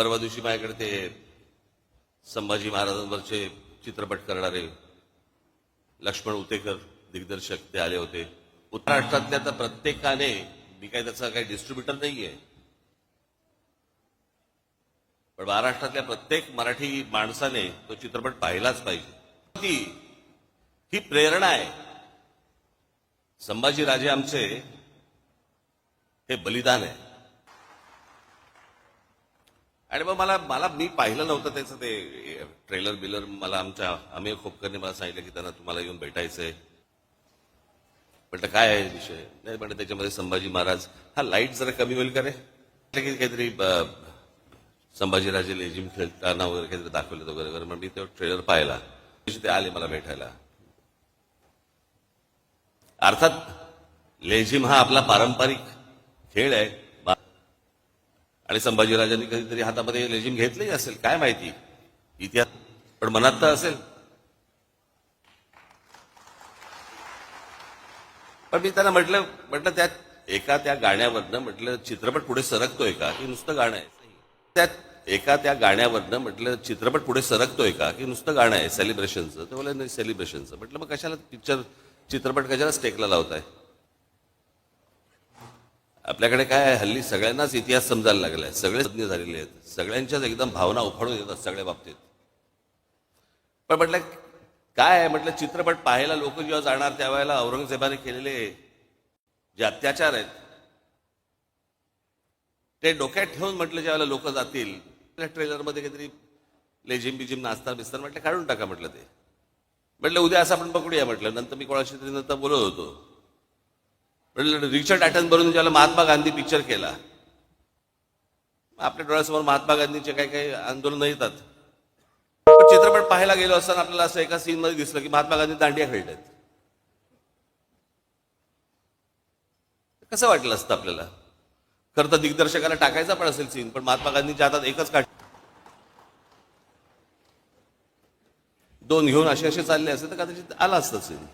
परवा दिवशी माझ्याकडे ते संभाजी महाराजांवरचे चित्रपट करणारे लक्ष्मण उतेकर दिग्दर्शक ते आले होते. उत्तराष्ट्रातल्या तर प्रत्येकाने मी काय त्याचा काही डिस्ट्रीब्युटर नाहीये. पण महाराष्ट्रातल्या प्रत्येक मराठी माणसाने तो चित्रपट पाहिलाच पाहिजे. ती ही प्रेरणा आहे. संभाजीराजे आमचे हे बलिदान आहे. आणि मग मला मला मी पाहिलं नव्हतं त्याचं ते ट्रेलर बिलर. मला आमच्या आम्ही खोपकरने मला सांगितलं की त्यांना तुम्हाला येऊन भेटायचंय. म्हटलं काय आहे विषय? नाही म्हणलं त्याच्यामध्ये संभाजी महाराज हा लाइट जरा कमी होईल का रे? की काहीतरी संभाजीराजे लेझिम खेळताना वगैरे काहीतरी दाखवलं वगैरे वगैरे मग मी तो ट्रेलर पाहिला. ते आले मला भेटायला. अर्थात लेझिम हा आपला पारंपरिक खेळ आहे. आणि संभाजीराजांनी कधीतरी हातामध्ये लेझिम घेतलंही असेल काय माहिती? इतिहास पण मनात तर असेल. पण मी त्यांना म्हटलं म्हटलं त्यात एका त्या गाण्यावरनं म्हटलं चित्रपट पुढे सरकतोय का? की नुसतं गाणं आहे. त्यात एका त्या गाण्यावरनं म्हटलं चित्रपट पुढे सरकतोय का? की नुसतं गाणं आहे सेलिब्रेशनचं ते बोला नाही सेलिब्रेशनचं म्हटलं मग कशाला पिक्चर चित्रपट कशाला स्टेकला लावताय? आपल्याकडे काय आहे, हल्ली सगळ्यांनाच इतिहास समजायला लागलाय. सगळे तज्ञ झालेले आहेत. सगळ्यांच्याच एकदम भावना उफाडून येतात सगळ्या बाबतीत. पण म्हटलं काय आहे? म्हटलं चित्रपट पाहायला लोक जेव्हा जाणार त्यावेळेला औरंगजेबाने केलेले जे अत्याचार आहेत ते डोक्यात ठेवून म्हटलं ज्यावेळेला लोक जातील ट्रेलरमध्ये काहीतरी लेझिम बिजिम नाचता बिस्तर म्हटलं काढून टाका म्हटलं ते. म्हटलं उद्या असं आपण पकडूया म्हटलं. नंतर मी कोणाशी तरी नंतर बोलत होतो. रिचर्ड रिचर्ड बरून ज्याला महात्मा गांधी पिक्चर केला. आपल्या डोळ्यासमोर महात्मा गांधीचे काही काही आंदोलन येतात. पण चित्रपट पाहायला गेलो असताना आपल्याला असं एका सीन मध्ये दिसलं की महात्मा गांधी दांडिया खेळतात. कसं वाटलं असतं आपल्याला? खरं तर दिग्दर्शकाला टाकायचा पण असेल सीन पण महात्मा गांधीच्या हातात एकच काढ दोन घेऊन असे असे चालले असते तर कदाचित आला असतं सीन